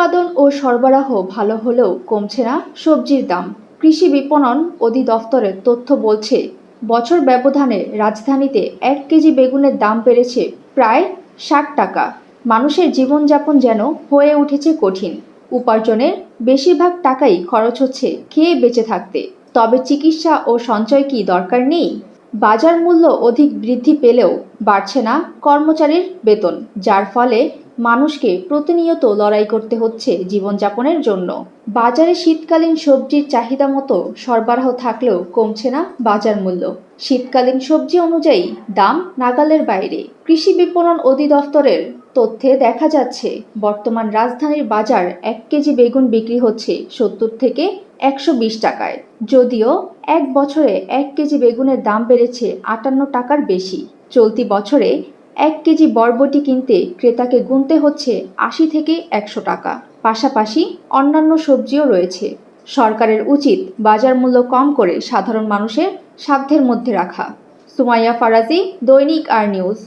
উৎপাদন ও সরবরাহ ভালো হলেও কমছে না সবজির দাম। কৃষি বিপণন অধিদপ্তরের তথ্য বলছে, বছর ব্যবধানে রাজধানীতে এক কেজি বেগুনের দাম বেড়েছে প্রায় ষাট টাকা। মানুষের জীবনযাপন যেন হয়ে উঠেছে কঠিন। উপার্জনের বেশিরভাগ টাকাই খরচ হচ্ছে খেয়ে বেঁচে থাকতে। তবে চিকিৎসা ও সঞ্চয় কি দরকার নেই? বাজার মূল্য অধিক বৃদ্ধি পেলেও বাড়ছে না কর্মচারীর বেতন, যার ফলে মানুষকে প্রতিনিয়ত লড়াই করতে হচ্ছে জীবনযাপনের জন্য। বাজারে শীতকালীন সবজির চাহিদা মতো সরবরাহ থাকলেও কমছে না বাজার মূল্য। শীতকালীন সবজি অনুযায়ী দাম নাগালের বাইরে। কৃষি বিপণন অধিদপ্তরের তথ্যে দেখা যাচ্ছে, বর্তমান রাজধানীর বাজার এক কেজি বেগুন বিক্রি হচ্ছে সত্তর থেকে একশো বিশ টাকায়। যদিও এক বছরে এক কেজি বেগুনের দাম বেড়েছে আটান্ন টাকার বেশি। চলতি বছরে এক কেজি বরবটি কিনতে ক্রেতাকে গুনতে হচ্ছে আশি থেকে একশো টাকা। পাশাপাশি অন্যান্য সবজিও রয়েছে। সরকারের উচিত বাজার মূল্য কম করে সাধারণ মানুষের সাধ্যের মধ্যে রাখা। সুমাইয়া ফারাজি, দৈনিক আর নিউজ।